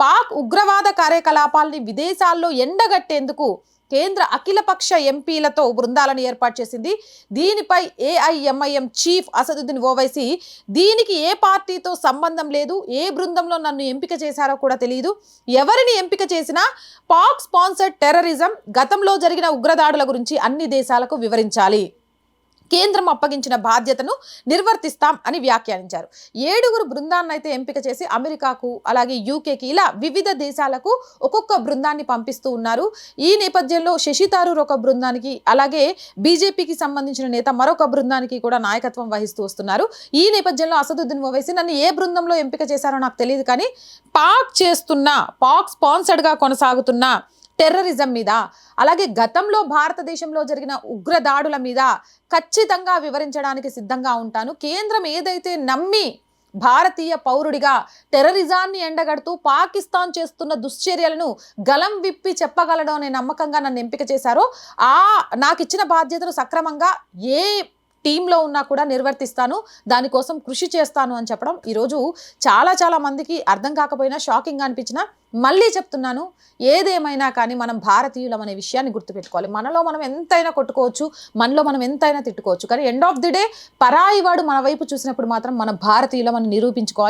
పాక్ ఉగ్రవాద కార్యకలాపాల్ని విదేశాల్లో ఎండగట్టేందుకు కేంద్ర అఖిలపక్ష ఎంపీలతో బృందాలను ఏర్పాటు చేసింది. దీనిపై ఏఐఎంఐఎం చీఫ్ అసదుద్దీన్ ఓవైసీ దీనికి ఏ పార్టీతో సంబంధం లేదు ఏ బృందంలో నన్ను ఎంపిక చేశారో కూడా తెలియదు ఎవరిని ఎంపిక చేసినా పాక్ స్పాన్సర్డ్ టెర్రరిజం గతంలో జరిగిన ఉగ్రదాడుల గురించి అన్ని దేశాలకు వివరించాలి. కేంద్రం అప్పగించిన బాధ్యతను నిర్వర్తిస్తాం అని వ్యాఖ్యానించారు. ఏడుగురు బృందాన్ని అయితే ఎంపిక చేసి అమెరికాకు అలాగే యూకేకి ఇలా వివిధ దేశాలకు ఒక్కొక్క బృందాన్ని పంపిస్తూ ఉన్నారు. ఈ నేపథ్యంలో శశి థరూర్ ఒక బృందానికి అలాగే బీజేపీకి సంబంధించిన నేత మరొక బృందానికి కూడా నాయకత్వం వహిస్తూ వస్తున్నారు. ఈ నేపథ్యంలో అసదుద్దీన్ ఓవైసీ నన్ను ఏ బృందంలో ఎంపిక చేశారో నాకు తెలియదు కానీ పాక్ చేస్తున్న పాక్ స్పాన్సర్డ్గా కొనసాగుతున్న టెర్రరిజం మీద అలాగే గతంలో భారతదేశంలో జరిగిన ఉగ్రదాడుల మీద ఖచ్చితంగా వివరించడానికి సిద్ధంగా ఉంటాను. కేంద్రం ఏదైతే నమ్మి భారతీయ పౌరుడిగా టెర్రరిజాన్ని ఎండగడుతూ పాకిస్తాన్ చేస్తున్న దుశ్చర్యలను గలం విప్పి చెప్పగలడం అనే నమ్మకంగా నన్ను ఎంపిక చేశారో ఆ నాకు ఇచ్చిన బాధ్యతను సక్రమంగా ఏ టీంలో ఉన్నా కూడా నిర్వర్తిస్తాను దానికోసం కృషి చేస్తాను అని చెప్పడం ఈరోజు చాలా చాలా మందికి అర్థం కాకపోయినా షాకింగ్ అనిపించిన మళ్ళీ చెప్తున్నాను ఏదేమైనా కానీ మనం భారతీయులం అనే విషయాన్ని గుర్తుపెట్టుకోవాలి. మనలో మనం ఎంతైనా కొట్టుకోవచ్చు మనలో మనం ఎంతైనా తిట్టుకోవచ్చు. కానీ ఎండ్ ఆఫ్ ది డే పరాయి వాడు మన వైపు చూసినప్పుడు మాత్రం మన భారతీయులం అని నిరూపించుకోవాలి.